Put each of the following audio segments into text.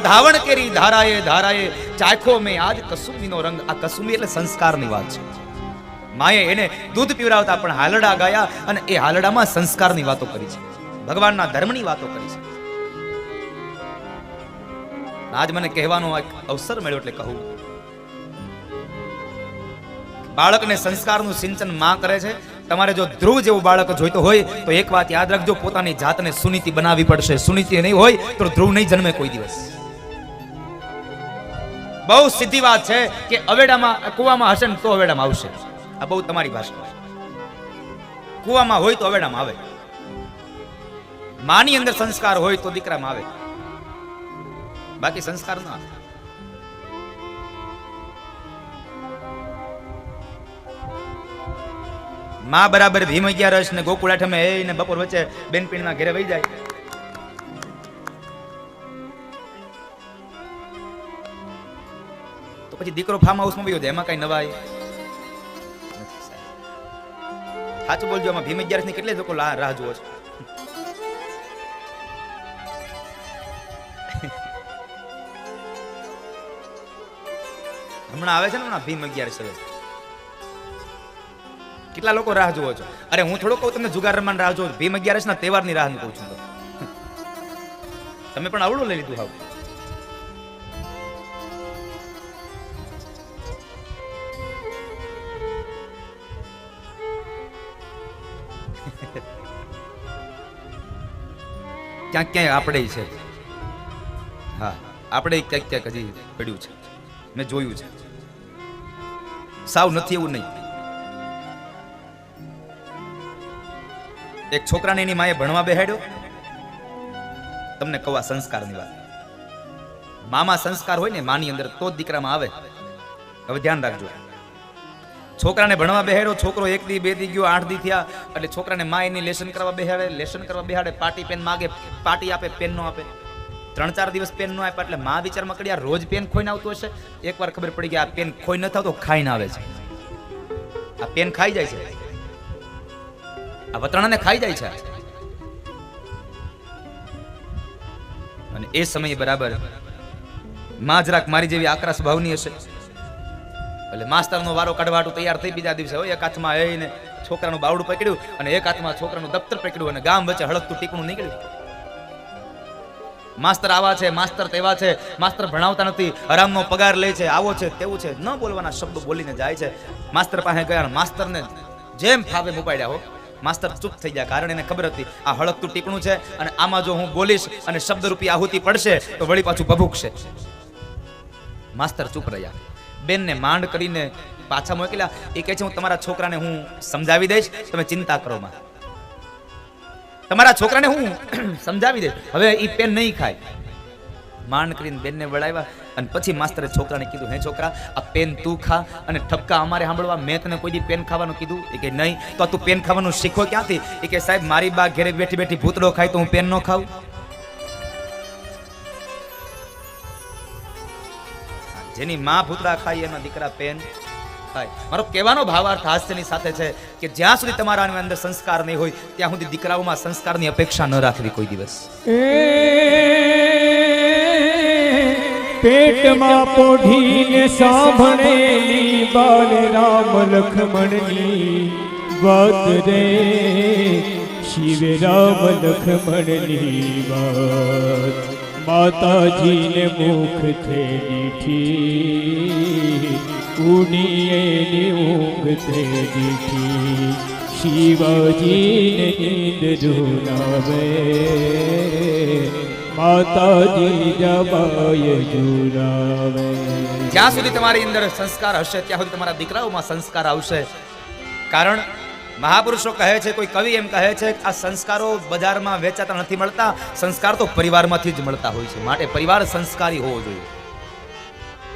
ધાવણ કરી, ધારાએ ધારાએ, ચાખો મેં આજ કસુમીનો રંગ. આ કસુમી એટલે સંસ્કારની વાત છે. માએ એને દૂધ પીવડાવતા પણ હાલડા ગાયા અને એ હાલડામાં સંસ્કારની વાતો કરી છે. ભગવાનના ધર્મની વાતો કરી છે. આજ મને કહેવાનો એક અવસર મળ્યો એટલે કહું. બાળકને સંસ્કારનું સિંચનમાં કરે છે. તમારે જો ધ્રુવ જેવું બાળક જોઈતો હોય, તો એક વાત યાદ રાખજો, પોતાની જાતને સુનીતિ બનાવવી પડશે. સુનીતિ નહીં હોય, તો ધ્રુવ નહીં જન્મે કોઈ દિવસ. બહુ સીધી વાત છે કે અવેડામાં, કુવામાં હશે ને તો અવેડામાં આવશે. આ બહુ તમારી ભાષા. કુવામાં હોય તો અવેડામાં આવે. માની અંદર સંસ્કાર હોય તો દીકરામાં આવે. બાકી સંસ્કાર ના આવે. માં બરાબર ભીમ અગિયારસ ને ગોકુળ આઠમે એ ને બપોર વચ્ચે બેનપીણના ઘરે વહી જાય. પછી દીકરો ફાર્મ હાઉસમાં વયો જાય, એમાં કઈ નવાય. સાચું બોલજો, આમાં ભીમ અગિયારસની કેટલી લોકો રાહ જુઓ છો? હમણાં આવે છે ને હમણાં ભીમ અગિયારસ હવે. કેટલા લોકો રાહ જુઓ છો? અરે હું થોડો કહું, તમને જુગાર રમવાની રાહ જોઉં ભીમ અગિયારસ ના તહેવારની રાહ કહું છું. તમે પણ આવડું લઈ લીધું હાવ. ક્યાંક ક્યાંય આપણે છે. હા, આપણે ક્યાંક ક્યાંક હજી પડ્યું છે. મેં જોયું છે. સાવ નથી એવું નહીં. એક છોકરાને એની માએ ભણવા બેહાડ્યો. તમને કહું આ સંસ્કારની વાત. મામા સંસ્કાર હોય ને, માની અંદર તો જ દીકરામાં આવે. હવે ધ્યાન રાખજો. છોકરાને ભણવા બેહાડ્યો, છોકરો એક દી બે દી ગયો, આઠ દી થયા. એટલે છોકરાને મા એની લેસન કરવા બેહાડે, લેસન કરવા બેહાડે પાટી પેન માગે પાટી આપે, પેન નો આપે. ત્રણ ચાર દિવસ પેન નો આપ્યા એટલે મા વિચારમાં કરી રોજ પેન ખોઈને આવતું હશે. એકવાર ખબર પડી ગઈ, આ પેન ખોઈ ન થતો ખાઈને આવે છે. આ પેન ખાઈ જાય છે. આ વતરાણાને ખાઈ જાય છે. અને એ સમયે બરાબર, માં જરાક મારી જેવી આકરા સ્વભાવની હશે. એટલે માસ્તરનો વારો કાઢવાટું તૈયાર થઈ બીજા દિવસે હોય, એક હાથમાં એને છોકરાનું બાવડું પકડ્યું અને એક હાથમાં છોકરાનું દફતર પકડ્યું અને ગામ વચ્ચે હળકતું ટીકણું નીકળ્યું. માસ્તર આવા છે, માસ્તર તેવા છે, માસ્તર ભણાવતા નથી, આરામનો પગાર લે છે, આવો છે, તેવું છે, ન બોલવાના શબ્દો બોલીને જાય છે. માસ્તર પાસે ગયા માસ્તરને જેમ ફાવે મુકાડ્યા હો. માસ્તર ચૂપ થઈ ગયા, કારણ એને ખબર હતી, આ હળકતું ટીકણું છે અને આમાં જો હું બોલીશ અને શબ્દરૂપી આહુતિ પડશે, તો વળી પાછું ભભૂકશે. માસ્તર ચૂપ રહ્યા. બેનને માંડ કરીને પાછા મોકલ્યા. એ કહે છે, હું તમારા છોકરાને હું સમજાવી દઈશ. તમે ચિંતા કરો માં. તમારા છોકરાને હું સમજાવી દઈશ. હવે એ પેન નહીં ખાય. માંડ કરીને બેનને વળાવ્યા અને પછી માસ્તરે છોકરાને કીધું, હે છોકરા, આ પેન તું ખા અને ઠપકા અમારે સાંભળવા. મેં તને કોઈ દી પેન ખાવાનું કીધું? એ કે નહીં. તો તું પેન ખાવાનું શીખો ક્યાંથી? એ કે સાહેબ, મારી બા ઘરે બેઠી બેઠી ભૂતડો ખાય તો હું પેન ન ખાઉં. જેની માં ભૂતડા ખાય એના દીકરા પેન ખાય. મારો કહેવાનો ભાવાર્થ હાસ્યની સાથે છે કે જ્યાં સુધી તમારા અંદર સંસ્કાર નહીં હોય, ત્યાં સુધી દીકરાઓમાં સંસ્કારની અપેક્ષા ન રાખવી કોઈ દિવસ. પેટમાં પોઢીને સાંભળેલી બાલ રામ લખમણની વાત રે. શિવ રામ લખમણની વાત. માતાજીને મુખ થે દીઠી ઉડીએની ઊંઘ થે દીઠી શિવાજીને નીંદ ઝુલાવે. માતાજી જબાય ઝુલાવે. જ્યાં સુધી તમારી અંદર સંસ્કાર હશે, ત્યાં સુધી તમારા દીકરાઓમાં સંસ્કાર આવશે. કારણ મહાપુરુષો કહે છે, કોઈ કવિ એમ કહે છે આ સંસ્કારો બજારમાં વેચાતા નથી મળતા, સંસ્કાર તો પરિવારમાંથી જ મળતા હોય છે. માટે પરિવાર સંસ્કારી હોવો જોઈએ.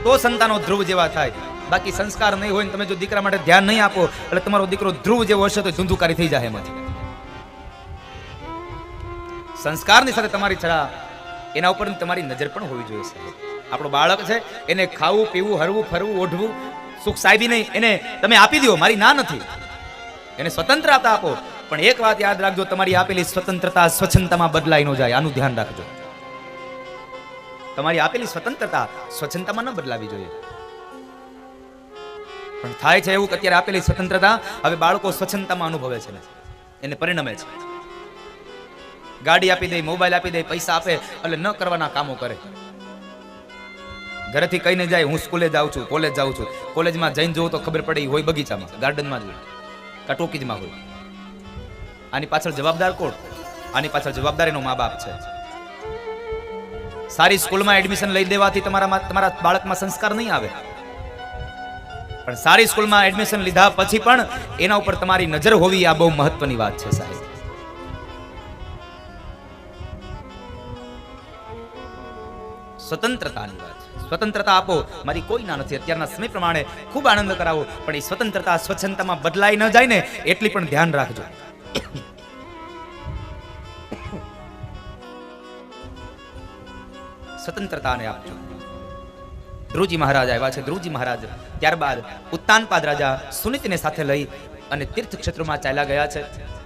તો સંતાનો ધ્રુવ જેવા થાય. બાકી સંસ્કાર નહીં હોય ને તમે જો દીકરા માટે ધ્યાન નહીં આપો, એટલે તમારો દીકરો ધ્રુવ જેવો હશે તો ધુંધુકારી થઈ જાય એમાંથી. સંસ્કારની સાથે તમારી છડા એના ઉપર તમારી નજર પણ હોવી જોઈએ, સાહેબ. આપણો બાળક છે, એને ખાવું, પીવું, હરવું, ફરવું, ઓઢવું, સુખ સાહેબી નહીં, એને તમે આપી દો મારી ના નથી. એને સ્વતંત્રતા આપો. પણ એક વાત યાદ રાખજો, તમારી આપેલી સ્વતંત્રતા સ્વચ્છતામાં બદલાઈ ન જાય. આનું ધ્યાન રાખજો. તમારી આપેલી સ્વતંત્રતા સ્વચ્છતામાં ન બદલાવી જોઈએ. પણ થાય છે એવું કે અત્યારે આપેલી સ્વતંત્રતા હવે બાળકો સ્વચ્છતામાં અનુભવે છે એને પરિણમે છે. ગાડી આપી દે, મોબાઈલ આપી દે, પૈસા આપે, એટલે ન કરવાના કામો કરે. ઘરેથી કહીને જાય, હું સ્કૂલે જાઉં છું, કોલેજ જાઉં છું. કોલેજમાં જઈને જોઉં તો ખબર પડે હોય બગીચામાં, ગાર્ડનમાં જ હોય કા ટોકીજમાં હોય આની પાછળ જવાબદાર કોણ? આની પાછળ જવાબદાર એનો મા બાપ છે. સારી સ્કૂલમાં એડમિશન લઈ દેવાથી તમારા તમારા બાળકમાં સંસ્કાર નહીં આવે. પણ સારી સ્કૂલમાં એડમિશન લીધા પછી પણ એના ઉપર તમારી નજર હોવી આ બહુ મહત્વની વાત છે સાહેબ. સ્વતંત્રતાની વાત સ્વતંત્રતા આપો. મારી કોઈ ના નથી. અત્યારના સમય પ્રમાણે ખૂબ આનંદ કરાવો. પણ એ સ્વતંત્રતા સ્વચ્છતામાં બદલાઈ ન જાય ને એટલી પણ ધ્યાન રાખજો. સ્વતંત્રતાને આપજો. ધ્રુવજી મહારાજ આવ્યા છે. ધ્રુવજી મહારાજ ત્યારબાદ ઉત્તાનપાદ રાજા સુનિતને સાથે લઈ અને તીર્થક્ષેત્રોમાં ચાલ્યા ગયા છે.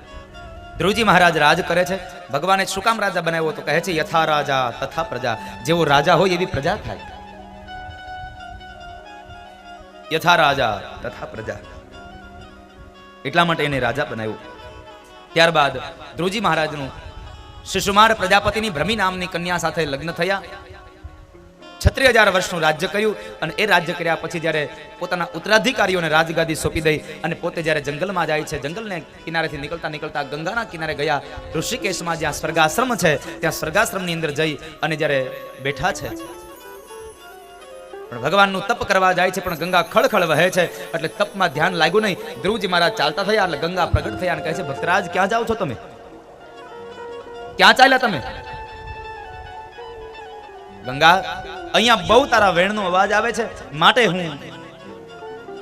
ધ્રુવજી મહારાજ રાજ કરે છે. ભગવાને શું કામ રાજા બનાવ્યો તો કહે છે, યથા રાજા, તથા પ્રજા. જેવો રાજા હોય એવી પ્રજા થાય. યથા રાજા, તથા પ્રજા. એટલા માટે એને રાજા બનાવ્યો. ત્યારબાદ ધ્રુવજી મહારાજનું શિશુમાર પ્રજાપતિની ભ્રમી નામની કન્યા સાથે લગ્ન થયા. છત્રીસ હજાર વર્ષનું રાજ્ય કર્યું અને એ રાજ્ય કર્યા પછી જ્યારે પોતાના ઉત્તરાધિકારીઓને રાજગાદી સોંપી દઈ અને પોતે જ્યારે જંગલમાં જાય છે, જંગલને કિનારેથી નીકળતા નીકળતા ગંગાના કિનારે ગયા, ઋષિકેશમાં જ્યાં સ્વર્ગાશ્રમ છે, ત્યાં સ્વર્ગાશ્રમની અંદર જઈ અને જ્યારે બેઠા છે. પણ ભગવાનનું તપ કરવા જાય છે, પણ ગંગા ખળખળ વહે છે, એટલે તપમાં ધ્યાન લાગ્યું નહીં. ધ્રુવજી મહારાજ ચાલતા થયા એટલે ગંગા પ્રગટ થયા અને કહે છે, ભક્તરાજ, ક્યાં જાઓ છો તમે? ક્યાં ચાલ્યા તમે? ગંગા, અહીંયા બહુ તારા વેણનો અવાજ આવે છે, માટે હું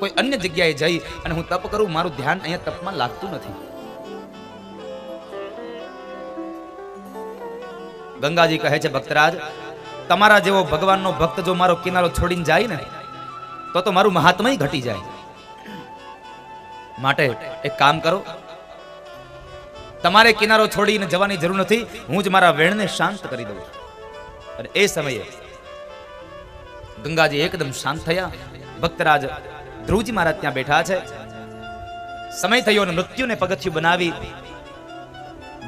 કોઈ અન્ય જગ્યાએ જઈ અને હું તપ કરું, મારું ધ્યાન અહીંયા તપમાં લાગતું નથી. ગંગાજી કહે છે, ભક્તરાજ, તમારા જેવો ભગવાનનો ભક્ત જો મારો કિનારો છોડીને જાય ને, તો તો મારું મહાત્મય ઘટી જાય. માટે એક કામ કરો, તમારે કિનારો છોડીને જવાની જરૂર નથી, હું જ મારા વેણને શાંત કરી દઉં છું. અને એ સમયે ગંગાજી એકદમ શાંત થયા. ભક્તરાજ ધ્રુવજી મહારાજ ત્યાં બેઠા છે. સમય થયો અને મૃત્યુને પગથિયું બનાવી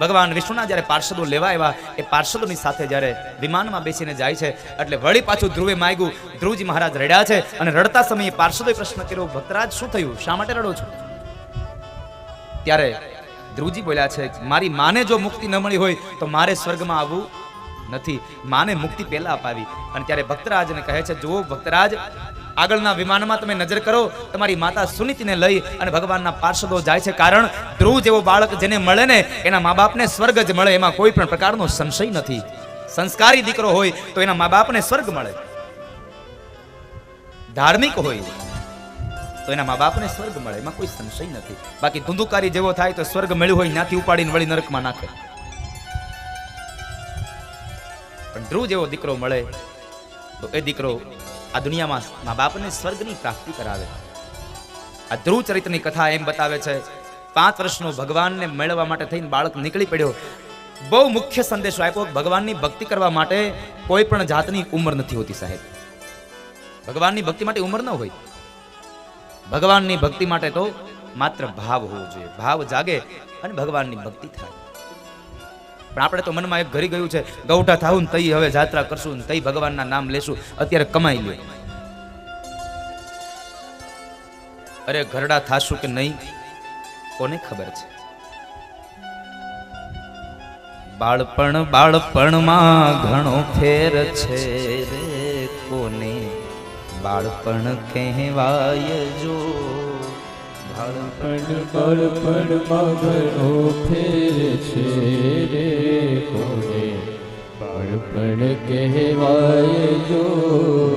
ભગવાન વિષ્ણુના જ્યારે પાર્ષદો લેવા આવ્યા, એ પાર્ષદોની સાથે જ્યારે વિમાનમાં બેસીને જાય છે, એટલે વળી પાછું ધ્રુવે માગ્યું, ધ્રુવજી મહારાજ રડ્યા છે. અને રડતા સમયે પાર્ષદોએ પ્રશ્ન કર્યો, ભક્તરાજ, શું થયું? શા માટે રડો છો? ત્યારે ધ્રુવજી બોલ્યા છે, મારી માને જો મુક્તિ ન મળી હોય, તો મારે સ્વર્ગમાં આવવું નથી. માને મુક્તિ પહેલા અપાવી. અને ત્યારે ભક્તરાજને કહે છે, જુઓ ભક્તરાજ, આગળના વિમાનમાં તમે નજર કરો. તમારી માતા સુનિતિને લઈ અને ભગવાનના પાર્ષદો જાય છે. કારણ ધ્રુવ જેવો બાળક જેને મળે ને, એના મા બાપને સ્વર્ગ જ મળે. એમાં કોઈ પણ પ્રકારનો સંશય નથી. સંસ્કારી દીકરો હોય તો એના મા બાપને સ્વર્ગ મળે. ધાર્મિક હોય તો એના મા બાપને સ્વર્ગ મળે. એમાં કોઈ સંશય નથી. બાકી ધુંધુકારી જેવો થાય તો સ્વર્ગ મળ્યું હોય ત્યાંથી ઉપાડીને વળી નરકમાં નાખે. પણ ધ્રુવ જેવો દીકરો મળે તો એ દીકરો આ દુનિયામાં મા બાપને સ્વર્ગની પ્રાપ્તિ કરાવે. આ ધ્રુવ ચરિત્રની કથા એમ બતાવે છે, પાંચ વર્ષનો ભગવાનને મેળવવા માટે થઈને બાળક નીકળી પડ્યો. બહુ મુખ્ય સંદેશો આપ્યો ભગવાનની ભક્તિ કરવા માટે કોઈ પણ જાતની ઉંમર નથી હોતી સાહેબ. ભગવાનની ભક્તિ માટે ઉંમર ન હોય. ભગવાનની ભક્તિ માટે તો માત્ર ભાવ હોવો જોઈએ. ભાવ જાગે અને ભગવાનની ભક્તિ થાય. પણ આપણે તો મનમાં એક ઘરી ગયું છે, ગૌઠા થાવું ને તઈ હવે જાત્રા કરશું ને તઈ ભગવાનના નામ લેશું. અત્યારે કમાઈ લ્યો. અરે ઘરડા થાશું કે નહીં, કોને ખબર છે? બાળપણ બાળપણમાં ઘણો ફેર છે રે કોને? બાળપણ કહેવાય જો પણ બળપણમાં ઘણો ફેર છે રે કોને બાળપણ કહેવાય જો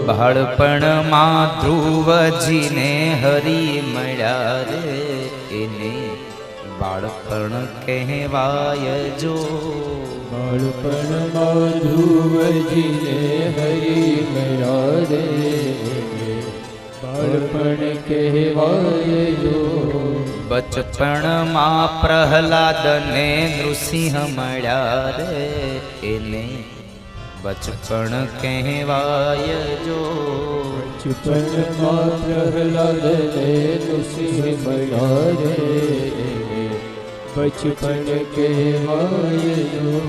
બાળપણમાં ધ્રુવજીને હરી મળ્યા રે. એને બાળપણ કહેવાય જો. બાળપણમાં ધ્રુવજીને હરી મળ્યા રે. બાળપણ કહેવાય જો. બચપણમાં પ્રહલાદને નૃસિંહ મળ્યા રે. એને બચપણ કહેવાય જો. બચપણમાં પ્રહલાદ ને તુલસી મળ્યા રે. બચપણ કહેવાય જો.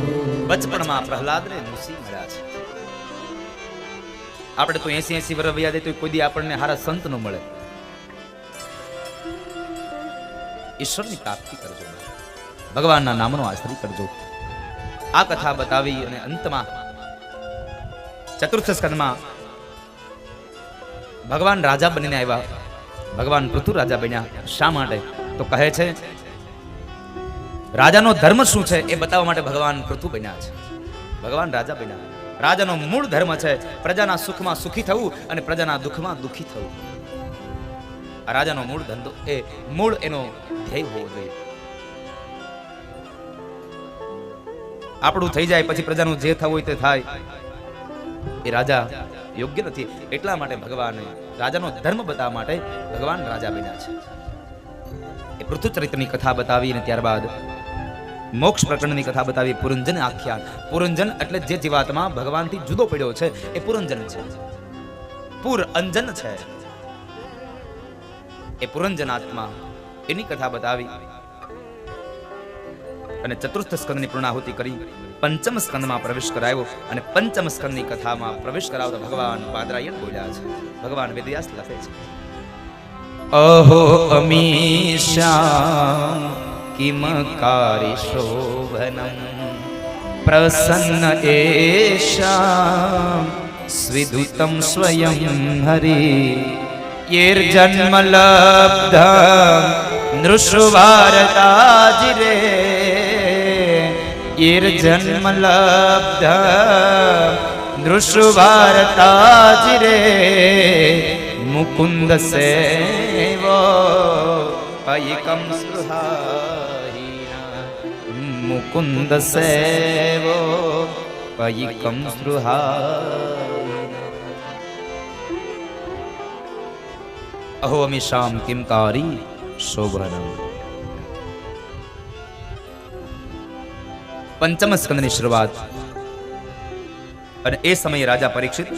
બચપણમાં પ્રહલાદ ને નૃસિંહ મળ્યા છે. આપણે તો એસી એસી વર્ષ વ્યાજે તો કોઈ દી આપણને હારા સંત નો મળે. ઈશ્વરની પ્રાપ્તિ કરજો. ભગવાનના નામનો આશ્રય કરજો. આ કથા બતાવી અને અંતમાં ચતુર્થ સ્કંદમાં ભગવાન રાજા બનીને આવ્યા. ભગવાન પૃથુ રાજા બન્યા. શા માટે? તો કહે છે, રાજાનો ધર્મ શું છે એ બતાવવા માટે ભગવાન પૃથુ બન્યા છે. ભગવાન રાજા બન્યા. રાજાનો મૂળ ધર્મ છે, પ્રજાના સુખમાં સુખી થવું અને પ્રજાના દુઃખમાં દુઃખી થવું. રાજાનો મૂળ ધંધો, એ મૂળ એનો ધ્યેય હોવો જોઈએ. આપણું થઈ જાય, પછી પ્રજાનું જે થવું હોય તે થાય. એ રાજા યોગ્ય નથી, એટલા માટે ભગવાને રાજાનો ધર્મ બતાવવા માટે ભગવાન રાજા બન્યા છે. એ પૃથ્વી ચરિત્રની કથા બતાવી અને ત્યારબાદ મોક્ષ પ્રકરણની કથા બતાવી પુરંજન આખ્યાન. પુરંજન એટલે જે જીવાત્મા ભગવાનથી જુદો પડ્યો છે, એ પુરંજન છે. પુર અંજન છે. એ પુરંજન આત્મા એની કથા બતાવી અને ચતુર્થ સ્કંદની પૂર્ણાહુતિ કરી, પંચમ સ્કંદમાં પ્રવેશ કરાવ્યો અને પંચમ સ્કંદની કથામાં પ્રવેશ કરાવતા ભગવાન પાદરાયણ બોલ્યા છે. ભગવાન વેદવ્યાસ લખે છે. અહો અમીશા કિમ કારી શોભનમ પ્રસન્ન એશા સ્વિદુતમ સ્વયં હરિ યેર્જન્મ લબ્ધ નૃષુવારતાજિરે યેર્જન્મ લબ્ધ નૃષુવારતાજિરે મુકુંદ સેવો અયકમ સ્પૃહાહીના મુકુંદ સેવો અયકમ સ્પૃહાહીના અહો અમિશામ કિમકારી શોભનમ પંચમ સ્કંદની શરૂઆત અને એ સમયે રાજા પરીક્ષિત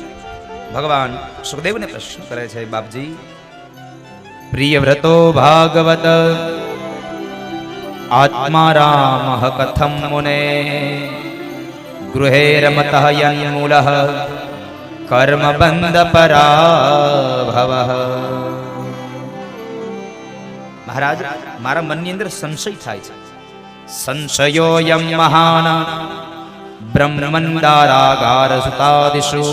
ભગવાન સુખદેવને પ્રશ્ન કરે છે બાપજી પ્રિય વ્રતો ભાગવત આત્મા રામ કથમ મુને ગૃહે રમત યન્મૂલ કર્મ બંધ પરાભવ મહારાજ મારા મનની અંદર સંશય થાય છે સંશયોયમ મહાન બ્રહ્મંદારાગાર સુતાદિષુ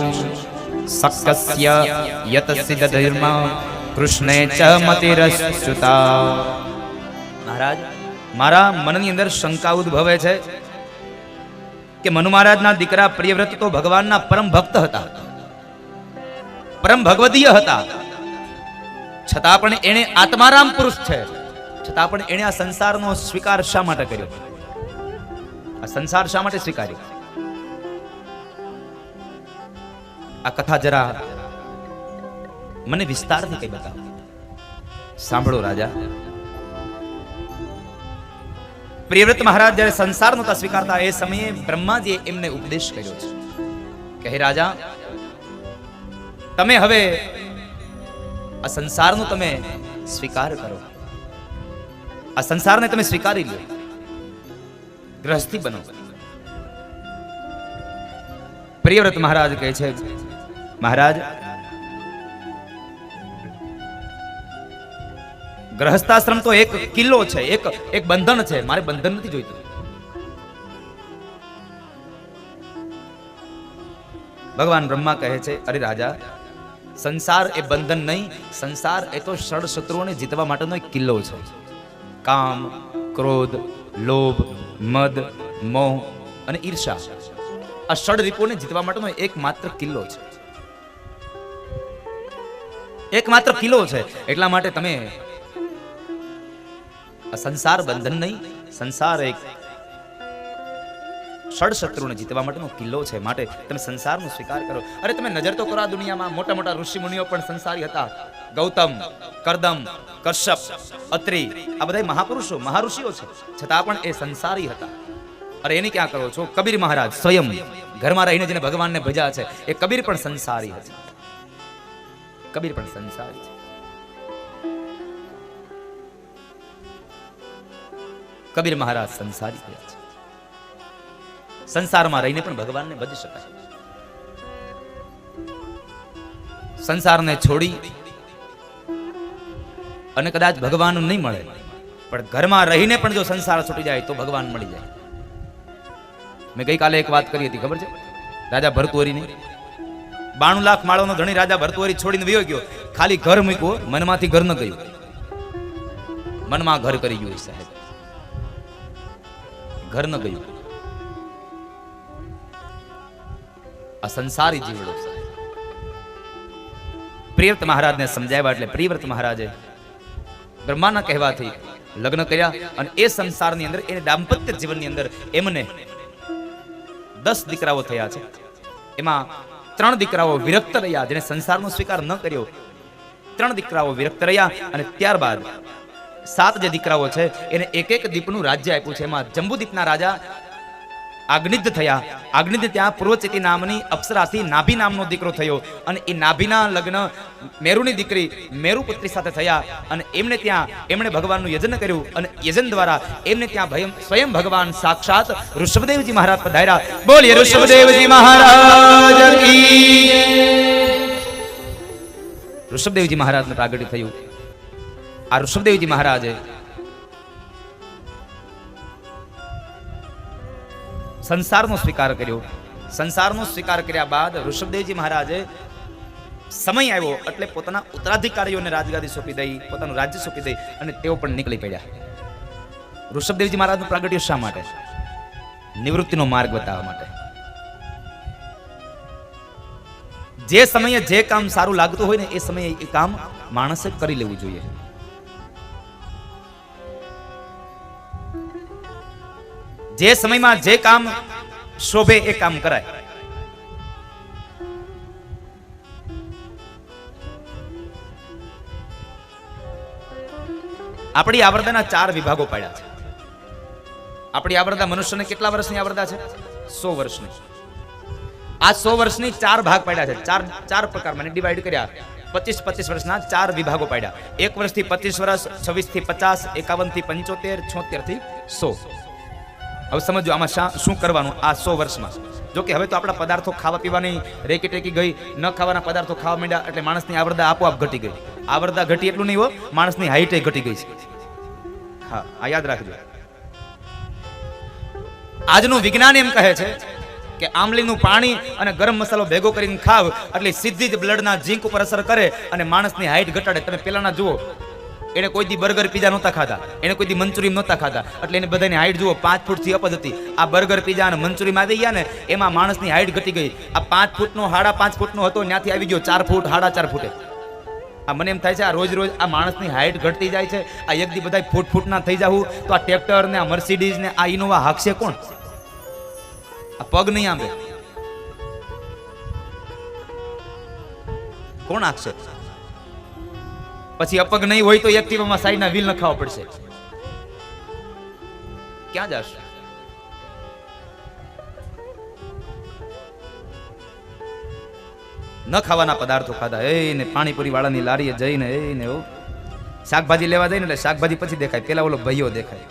સક્કસ્ય યત સિદ્ધ ધર્મ કૃષ્ણે મહારાજ, મારા મનની અંદર શંકા ઉદ્ભવે છે કે મનુ મહારાજના દીકરા પ્રિયવ્રત તો ભગવાનના પરમ ભક્ત હતા. પરમ ભગવદીય હતા. છતાં પણ એણે આત્મારામ પુરુષ છે. છતાં પણ એણે આ સંસારનો સ્વીકાર શા માટે કર્યો? આ સંસાર શા માટે સ્વીકાર્યો? આ કથા જરા મને વિસ્તારથી કઈ બતાવો. સાંભળો રાજા. પ્રિયવ્રત મહારાજ, જ્યારે સંસાર નહોતા સ્વીકારતા, એ સમયે બ્રહ્માજીએ એમને ઉપદેશ કર્યો છે. કહે, રાજા, તમે હવે આ સંસારનો તમે સ્વીકાર કરો. આ સંસારને તમે સ્વીકારી લો. ગ્રહસ્થી બનો. પ્રિયવ્રત મહારાજ કહે છે, મહારાજ ગ્રહસ્થાશ્રમ તો એક કિલ્લો છે, એક એક બંધન છે, મારે બંધન નથી જોઈતું. ભગવાન બ્રહ્મા કહે છે, અરે રાજા, સંસાર એ બંધન નહીં, સંસાર એ તો ષડ શત્રુઓને જીતવા માટેનો એક કિલ્લો છે. કામ, ક્રોધ, લોભ, મદ, મોહ અને ઈર્ષા આ ષડ રીપોને જીતવા માટેનો એકમાત્ર કિલ્લો છે. એકમાત્ર કિલ્લો છે. એટલા માટે તમે સંસાર બંધન નહીં, સંસાર એક ષડ શત્રુને જીતવા માટેનો કિલ્લો છે. માટે તમે સંસારનો સ્વીકાર કરો. અરે તમે નજર તો કરો આ દુનિયામાં. મોટા મોટા ઋષિ મુનિઓ પણ સંસારી હતા. ગૌતમ, કરદમ, કશ્યપ, અત્રિ, આ બધા મહાપુરુષો, મહાઋષિઓ છે. છતાં પણ એ સંસારી હતા. અરે એને ક્યાં કરો છો? કબીર મહારાજ સ્વયં ઘરમાં રહીને જેને ભગવાનને ભજા છે, એ કબીર પણ સંસારી છે કબીર પણ સંસારી છે. કબીર મહારાજ સંસારી થયા છે. સંસારમાં રહીને પણ ભગવાનને ભજી શકાય. સંસારને છોડી અને કદાચ ભગવાન નહીં મળે, પણ ઘરમાં રહીને પણ જો સંસાર છૂટી જાય તો ભગવાન મળી જાય. મેં ગઈકાલે એક વાત કરી હતી, ખબર છે? રાજા ભરતુહરીની. બાણું લાખ માળોનો ધણી રાજા ભરતુહરી છોડીને વયો ગયો. ખાલી ઘર મૂક્યો, મનમાંથી ઘર ન ગયું. મનમાં ઘર કરી ગયું સાહેબ. ઘર ન ગયું. આ સંસારી જીવડો. પ્રિયવ્રત મહારાજને સમજાવ્યા એટલે પ્રિયવ્રત મહારાજે બ્રહ્માના કહેવાથી લગ્ન કર્યા અને એ સંસારની અંદર એને દાંપત્ય જીવનની અંદર એમને દસ દીકરાઓ થયા છે. એમાં ત્રણ દીકરાઓ વિરક્ત રહ્યા જેને સંસારનો સ્વીકાર ન કર્યો. ત્રણ દીકરાઓ વિરક્ત રહ્યા અને ત્યારબાદ સાત જે દીકરાઓ છે, એને એક એક દીપનું રાજ્ય આપ્યું છે. એમાં જંબુદીપના રાજા આગનિદ્ધ થયા. આગનિદ્ધ ત્યાં પૂર્વચેતી નામની અપ્સરાથી નાભી નામનો દીકરો થયો અને એ નાભીના લગ્ન મેરુની દીકરી મેરુપુત્રી સાથે થયા અને એમને ત્યાં, એમણે ભગવાનનું યજન કર્યું અને યજન દ્વારા એમને ત્યાં સ્વયં ભગવાન સાક્ષાત ઋષભદેવજી મહારાજ પધાર્યા બોલીએ ઋષભદેવજી મહારાજ કી ઋષભદેવજી મહારાજનું પ્રાગટ્ય થયું. આ ઋષભદેવજી મહારાજે. સંસારનો સ્વીકાર કર્યો. સંસારનો સ્વીકાર કર્યા બાદ ઋષભદેવજી મહારાજે સમય આવ્યો એટલે પોતાના ઉત્તરાધિકારીઓને રાજગાદી સોંપી દઈ, પોતાનું રાજ્ય સોંપી દઈ અને તેઓ પણ નીકળી પડ્યા. ઋષભદેવજી મહારાજનું પ્રાગટ્ય શા માટે? નિવૃત્તિનો માર્ગ બતાવવા માટે. જે સમયે જે કામ સારું લાગતું હોય ને એ સમયે એ કામ માણસે કરી લેવું જોઈએ. જે સમયમાં જે કામ શોભે એ કામ કરાય. આપણી આવરદાના ચાર વિભાગો પાડ્યા છે. આપણી આવરદા મનુષ્યને કેટલા વર્ષની આવરદા છે? સો વર્ષની. આ સો વર્ષની ચાર ભાગ પાડ્યા છે. ચાર ચાર પ્રકારમાં ડિવાઈડ કર્યા. પચીસ પચીસ વર્ષના ચાર વિભાગો પાડ્યા. એક વર્ષથી પચીસ વર્ષ છવ્વીસથી પચાસ એકાવનથી પંચોતેર છોતેરથી સો. હવે સમજો, આમાં શા કરવાનું આ સો વર્ષમાં? જો કે હવે તો આપણા પદાર્થો ખાવા પીવાની રેકી ટેકી ગઈ, ન ખાવાના પદાર્થો ખાવા માંડ્યા, એટલે માણસની આવરદા આપોઆપ ઘટી ગઈ. આવરદા ઘટી એટલું નહીં હો, માણસની હાઈટે ઘટી ગઈ છે. હા, આ યાદ રાખજો. આજનું વિજ્ઞાન એમ કહે છે કે આમલીનું પાણી અને ગરમ મસાલો ભેગો કરીને ખાવ, એટલે સીધી જ બ્લડના ઝીંક ઉપર અસર કરે અને માણસની હાઈટ ઘટાડે. તમે પેલાના જુઓ એને કોઈ દી બર્ગર પીઝા નહોતા ખાતા એને કોઈ દી મંચુરિયન નહોતા ખાતા એટલે એને બધાની હાઈટ જુઓ, પાંચ ફૂટથી અપ હતી. આ બર્ગર પીઝા અને મંચુરિયમ આવી ગયા ને, એમાં માણસની હાઈટ ઘટી ગઈ. આ પાંચ ફૂટનો હાડા પાંચ ફૂટનો હતો, ત્યાંથી આવી ગયો ચાર ફૂટ, હાડા ચાર ફૂટે. આ મને એમ થાય છે, આ રોજ રોજ આ માણસની હાઈટ ઘટતી જાય છે. આ એક દી બધા ફૂટ ફૂટના થઈ જાવું તો આ ટ્રેક્ટર ને, આ મર્સિડીઝ ને, આ ઇનોવા હાકશે કોણ? આ પગ નહીં આંબે. કોણ હાંકશે? પછી અપગ નહીં હોય તો એક્ટિવામાં સાઈડના વ્હીલ નખાવા પડશે. ક્યાં જશે? ન ખાવાના પદાર્થો ખાધા. એ ને પાણીપુરી વાળાની લારીએ જઈને, એ ને એવું શાકભાજી લેવા જઈને એટલે શાકભાજી પછી દેખાય. પેલા ઓલો ભાઈઓ દેખાય.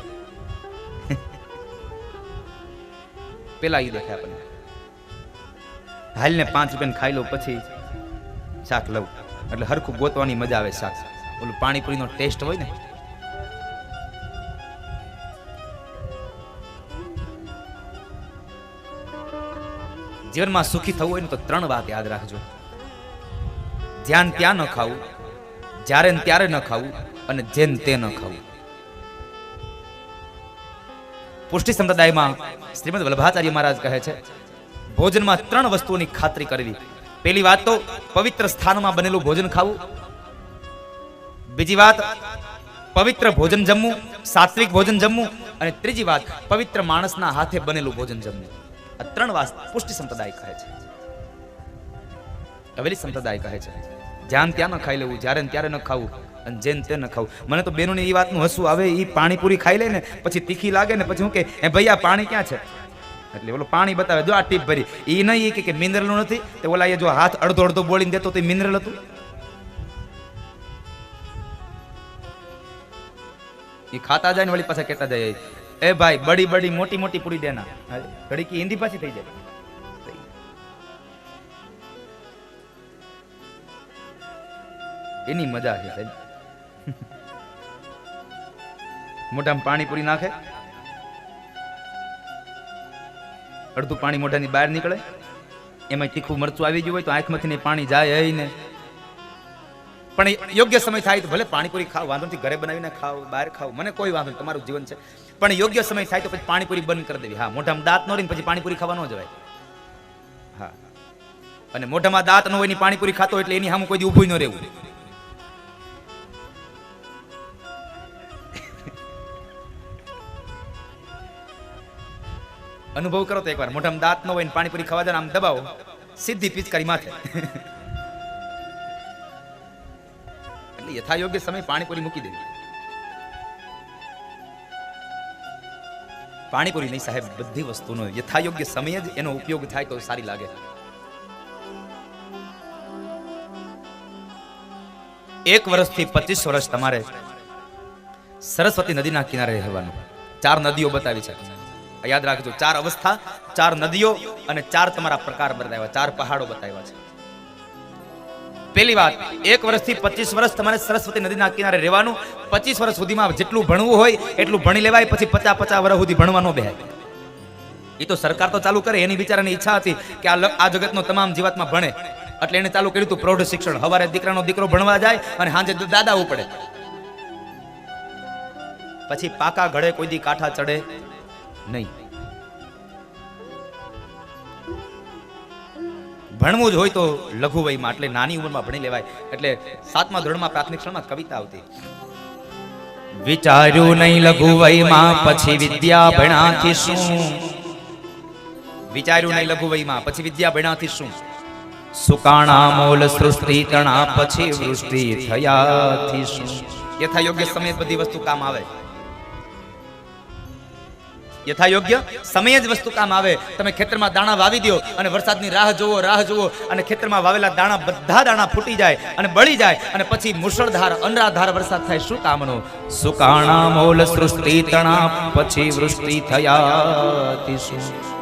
પેલા એ દેખાય આપણને. હાલને પાંચ રૂપિયાને ખાઈ લઉં પછી શાક લઉં. એટલે હરખું ગોતવાની મજા આવે શાક. ઓલું પાણીપુરીનો ટેસ્ટ હોય ને. જીવનમાં સુખી થવું હોય ને તો ત્રણ વાત યાદ રાખજો. ધ્યાન ત્યાં ન ખાવું, જ્યારે ને ત્યારે ન ખાવું અને જેન તે ન ખાવું. પુષ્ટિ સંપ્રદાયમાં શ્રીમદ વલ્ભાચાર્ય મહારાજ કહે છે, ભોજનમાં ત્રણ વસ્તુઓની ખાતરી કરવી. પેલી વાત તો પવિત્ર સ્થાનમાં બનેલું ભોજન ખાવું બીજી વાત, પવિત્ર ભોજન જમવું, સાત્વિક ભોજન જમવું, અને ત્રીજી વાત, પવિત્ર માણસના હાથે બનેલું ભોજન જમવું. આ ત્રણ વાત પુષ્ટિ સંપ્રદાય કહે છે. હવેલી સંપ્રદાય કહે છે. જ્યાં ત્યાં ન ખાઈ લેવું, જ્યારે ત્યારે ન ખાવું, અને જેન તે ન ખાવું. મને તો બેનોની એ વાતનું હસવું આવે એ પાણીપુરી ખાઈ લે ને, પછી તીખી લાગે ને, પછી હું કે એ ભાઈ આ પાણી ક્યાં છે? એટલે ઓલો પાણી બતાવે, જો આ ટીપ ભરી. એ નહીં કે મિનરલ નથી, તો ઓલા એ જો હાથ અડધો અડધો બોળીને દેતો તો મિનરલ હતું? એ ખાતા જાય ને વળી પાછા કહેતા જાય. એ ભાઈ, બડી બડી, મોટી મોટી પૂરી દેના. ઘડી કે હિન્દી પાછી થઈ જાય. એની મજા છે સાહેબ. મોઢામાં પાણી પૂરી નાખે. અડધું પાણી મોઢાની બહાર નીકળે. એમાં તીખું મરચું આવી ગયું હોય તો આંખમાંથી પાણી જાય ને. પણ યોગ્ય સમય થાય તો ભલે પાણીપુરી ખાવ વાંધો નથી, ઘરે બનાવીને ખાવ બહાર ખાવ મને કોઈ વાંધો નહીં તમારું જીવન છે. પણ યોગ્ય સમય થાય તો પછી પાણીપુરી બંધ કરી દેવી. હા, મોઢામાં દાંત ન રહીને પછી પાણીપુરી ખાવા ન જવાય. હા. અને મોઢામાં દાંત ન હોયની પાણીપુરી ખાતો એટલે એની સામે કોઈ ઊભું ન રહેવું. અનુભવ કરો તો એકવાર. મોઢામાં દાંત ન હોય ને પાણીપુરી ખાવા જાય આમ દબાવો. સીધી પિચકારી માથે. એટલે યથાયોગ્ય સમય પાણીપુરી મૂકી દેવી. પાણીપુરી નહીં સાહેબ, બધી વસ્તુનો યથાયોગ્ય સમય જ એનો ઉપયોગ થાય તો સારી લાગે. એક વર્ષથી પચીસ વર્ષ તમારે સરસ્વતી નદીના કિનારે રહેવાનું. ચાર નદીઓ બતાવી છે. યાદ રાખજો, ચાર અવસ્થા, ચાર નદીઓ અને ચાર તમારા પ્રકાર બતાવ્યા, ચાર પહાડો બતાવ્યા છે. પહેલી વાત, એક વર્ષથી પચીસ વર્ષ તમારે સરસ્વતી નદીના કિનારે રહેવાનું. પચીસ વર્ષ સુધીમાં જેટલું ભણવું હોય, એટલું ભણી લેવાય, પછી પચાસ પચાસ વર્ષ સુધી ભણવાનો બે એ તો સરકાર તો ચાલુ કરે, એની બિચારાની ઈચ્છા હતી કે આ જગતનો તમામ જીવાતમાં ભણે. એટલે એને ચાલુ કર્યું હતું પ્રૌઢ શિક્ષણ. હવારે દીકરાનો દીકરો ભણવા જાય અને સાંજે દાદા ઉપડે. પછી પાકા ઘડે કોઈ દી કાંઠા ચડે નહીં. ભણવું જ હોય તો લઘુ વયમાં એટલે નાની ઉંમરમાં ભણી લેવાય. એટલે સાતમા ધોરણમાં પ્રાથમિક શાળામાં કવિતા આવતી. વિચાર્યું નહીં લઘુ વયમાં પછી વિદ્યા ભણાથી શું વિચાર્યું નહીં લઘુ વયમાં પછી વિદ્યા ભણાથી શું સુકાણા મોલ સૃષ્ટિ તણા પછી વૃષ્ટિ થયાથી શું યથા યોગ્ય સમય બધી વસ્તુ કામ આવે. યથા યોગ્ય સમયે જ વસ્તુ કામ આવે. તમે ખેતરમાં દાણા વાવી દો અને વરસાદની રાહ જોવો રાહ જોવો અને ખેતરમાં વાવેલા દાણા બધા દાણા ફૂટી જાય અને બળી જાય અને પછી મુશળધાર, અનરાધાર વરસાદ થાય. શું કામનો? સુકાણા મોલ સૃષ્ટિ તણા, પછી વૃષ્ટિ થયાથી શું